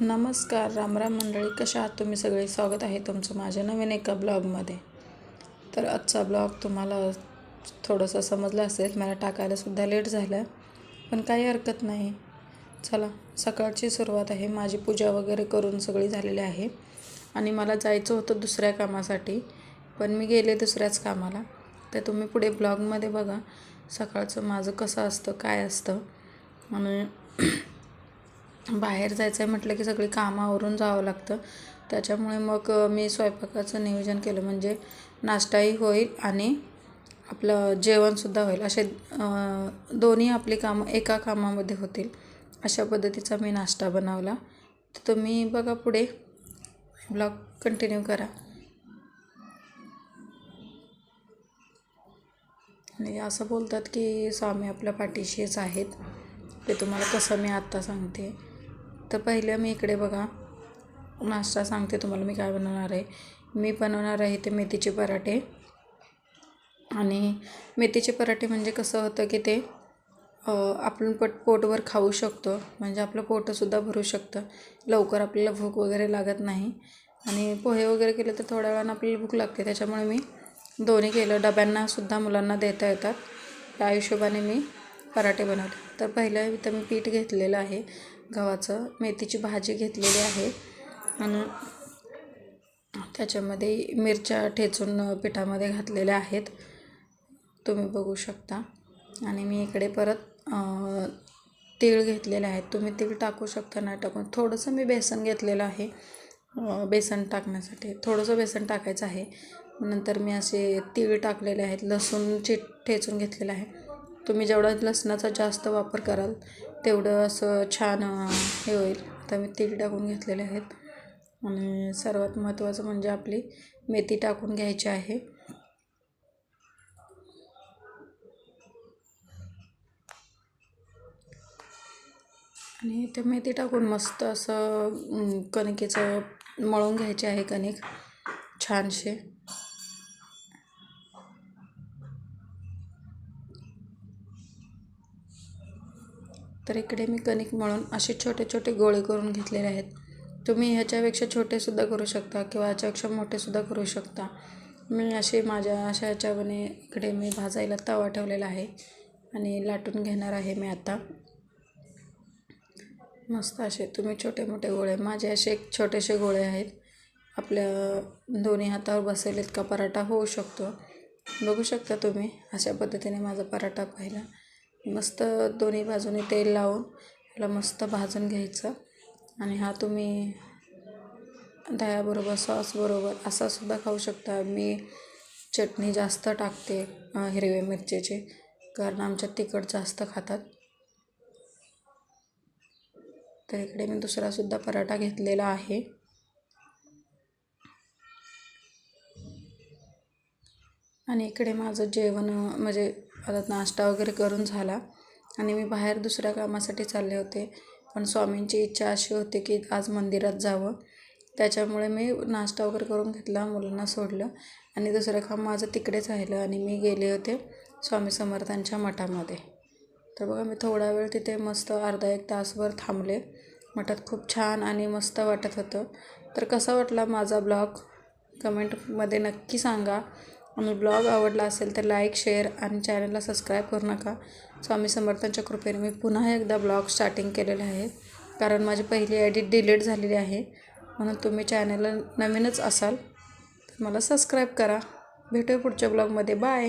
नमस्कार रामराम मंडळी. कशा आहात तुम्ही सगळे? स्वागत आहे तुमचं माझ्या नवीन एका ब्लॉगमध्ये. तर आजचा ब्लॉग तुम्हाला थोडंसं समजलं असेल मला टाकायलासुद्धा लेट झालं पण काही हरकत नाही. चला सकाळची सुरुवात आहे. माझी पूजा वगैरे करून सगळी झालेली आहे. आणि मला जायचं होतं दुसऱ्या कामासाठी पण मी गेले दुसऱ्याच कामाला. तर तुम्ही पुढे ब्लॉगमध्ये बघा सकाळचं माझं कसं असतं काय असतं. आणि बाहेर जायचं आहे म्हटलं की सगळी कामं आवरून जावं लागतं. त्याच्यामुळे मग मी स्वयंपाकाचं नियोजन केलं. म्हणजे नाश्ताही होईल आणि आपलं जेवणसुद्धा होईल. असे दोन्ही आपली कामं एका कामामध्ये होतील. अशा पद्धतीचा मी नाश्ता बनवला. तर तुम्ही बघा पुढे. ब्लॉग कंटिन्यू करा. आणि असं बोलतात की स्वामी आपल्या पाठीशीच आहेत. ते तुम्हाला कसं मी आत्ता सांगते. तर पहिले मी इकडे बघा. नाश्ता सांगते तुम्हाला मी काय बनवणार आहे. मी बनवणार आहे ते मेथीचे पराठे. आणि मेथीचे पराठे म्हणजे कसं होतं की ते आपण पट पोटवर खाऊ शकतो. म्हणजे आपलं पोटंसुद्धा भरू शकतं. लवकर आपल्याला भूक वगैरे लागत नाही. आणि पोहे वगैरे केले तर थोड्या वेळानं आपल्याला भूक लागते. त्याच्यामुळे मी दोन्ही केलं. डब्यांनासुद्धा मुलांना देता येतात. त्या हिशोबाने मी पराठे बनवले तर पहिलं इथं मी पीठ घेतलेलं आहे. गव्हाचं मेथीची भाजी घेतलेली आहे. आणि त्याच्यामध्ये मिरच्या ठेचून पिठामध्ये घातलेल्या आहेत. तुम्ही बघू शकता. आणि मी इकडे परत तीळ घेतलेले आहेत. तुम्ही तीळ टाकू शकता नाही टाकून थोडंसं मी बेसन घेतलेलं आहे. बेसन टाकण्यासाठी. थोडंसं बेसन टाकायचं आहे. नंतर मी असे तीळ टाकलेले आहेत. लसूणचे ठेचून घेतलेलं आहे. तुम्ही जेवढा लसणाचा जास्त वापर कराल तेवढं असं छान हे होईल. आता मी तेल टाकून घेतलेले आहेत. आणि सर्वात महत्त्वाचं म्हणजे आपली मेथी टाकून घ्यायची आहे. आणि ते मेथी टाकून मस्त असं कणकेचं मळून घ्यायचे आहे कणिक. छानसे तर इकडे मी कणिक मळून असे छोटे छोटे गोळे करून घेतलेले आहेत. तुम्ही ह्याच्यापेक्षा छोटेसुद्धा करू शकता किंवा ह्याच्यापेक्षा मोठेसुद्धा करू शकता. मी असे माझ्या अशा ह्याच्यामध्ये इकडे मी भाजायला तवा ठेवलेला आहे आणि लाटून घेणार आहे मी आता. मस्त असे तुम्ही छोटे मोठे गोळे माझे असे एक छोटेसे गोळे आहेत. आपल्या दोन्ही हातावर बसेल इतका पराठा होऊ शकतो. बघू शकता तुम्ही अशा पद्धतीने माझा पराठा पाहिला मस्त दोन्ही बाजूने तेल लावून ह्याला मस्त भाजून घ्यायचं. आणि हा तुम्ही दह्याबरोबर सॉसबरोबर असासुद्धा खाऊ शकता. मी चटणी जास्त टाकते हिरव्या मिरचीची कारण आमच्यात तिखट जास्त खातात. तर इकडे मी दुसरासुद्धा पराठा घेतलेला आहे. आणि इकडे माझं जेवण म्हणजे आता नाश्ता वगैरे करून झाला. आणि मी बाहेर दुसऱ्या कामासाठी चालले होते. पण स्वामींची इच्छा अशी होती की आज मंदिरात जावं. त्याच्यामुळे मी नाश्ता वगैरे करून घेतला मुलांना सोडलं. आणि दुसरं काम माझं तिकडेच राहिलं आणि मी गेले होते स्वामी समर्थांच्या मठामध्ये. तर बघा मी थोडा वेळ तिथे मस्त अर्धा एक तासभर थांबले. मठात खूप छान आणि मस्त वाटत होतं. तर कसा वाटला माझा ब्लॉग? कमेंटमध्ये नक्की सांगा. आणि ब्लॉग आवडला असेल तर लाईक शेअर आणि चॅनलला सबस्क्राईब करू नका. स्वामी समर्थांच्या कृपेने मी पुन्हा एकदा ब्लॉग स्टार्टिंग केलेले आहे. कारण माझी पहिली एडिट डिलीट झालेली आहे. म्हणून तुम्ही चॅनलला नवीनच असाल तर मला सबस्क्राईब करा. भेटूया पुढच्या ब्लॉगमध्ये. बाय!